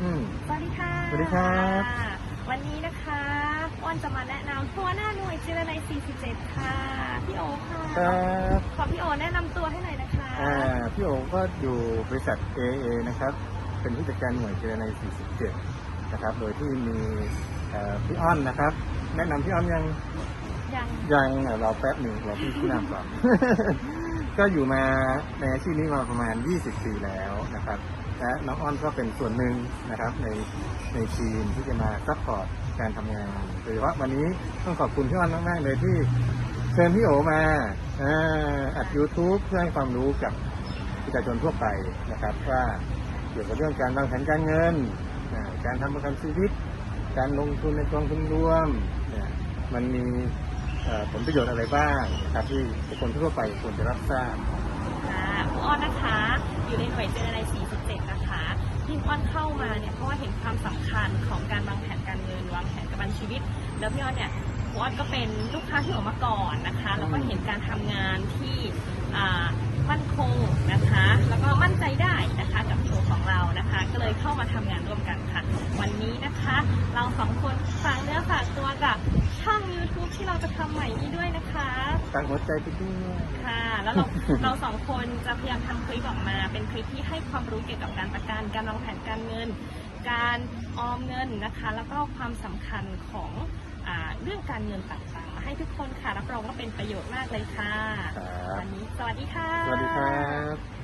อืม สวัสดีค่ะสวัสดีครับ วันนี้นะคะอ้อนจะมาแนะนำตัวหน้าหน่วยจิรนัย47 ค่ะ พี่โอค่ะ ครับขอพี่โอแนะนำตัวให้หน่อยนะคะอ่าพี่โอก็อยู่บริษัท AA นะครับ เป็นผู้จัดการหน่วยเจรใน 47 นะครับ โดยที่มีเอ่อพี่อ้อนนะครับ แนะนำพี่อ้อนยังยังยังอะรอแป๊บหนึ่งรอพี่ผู้นำก่อน ก็อยู่มาในอาชีพนี้มาประมาณ 20 ปีแล้วนะครับ และน้องอ้อนก็เป็นส่วนหนึ่งนะครับในในทีมที่จะมาซัพพอร์ตการทำงานโดยเฉพาะวันนี้ต้องขอบคุณพี่อ้อนมาก ๆ เลยที่เชิญพี่โอมาอัด YouTube เพื่อให้ความรู้กับประชาชนทั่วไปนะครับ ว่าเกี่ยวกับเรื่องการวางแผนการเงิน การทำประกันชีวิต การลงทุนในกองทุนรวม มันมี ผลประโยชน์อะไรบ้างนะครับที่บุคคลทั่วไปควรจะรับทราบค่ะพี่อ้อนนะคะ อยู่ในหน่วยเจรนัย47 นะคะที่อ้อนเข้ามาเนี่ยเพราะว่าเห็นความสำคัญของการวางแผนการเงินวางแผนการบัญชีวิต แล้วพี่อ้อนเนี่ยพี่อ้อนก็เป็นลูกค้าที่ออกมาก่อนนะคะแล้วก็เห็นการทำงานที่อ่ามั่นคงนะคะ แล้วก็มั่นใจได้นะคะกับพี่โอของเรานะคะ ก็เลยเข้ามาทำงานร่วมกันค่ะ วันนี้นะคะ เราสองคนฝากเนื้อฝากตัวกับช่อง YouTube ที่เราจะทำ ใหม่นี้ด้วยนะคะตั้งหัวใจไปด้วยค่ะ แล้วเรา เราสองคนจะพยายามทำคลิปออกมา เป็นคลิปที่ให้ความรู้เกี่ยวกับการประกัน การวางแผนการเงิน การออมเงินนะคะ แล้วก็ความสำคัญของอาเรื่องการเงินต่างๆมาให้ทุกคนค่ะ รับรองว่าเป็นประโยชน์มากเลยค่ะ ครับ วันนี้สวัสดีค่ะ สวัสดีครับ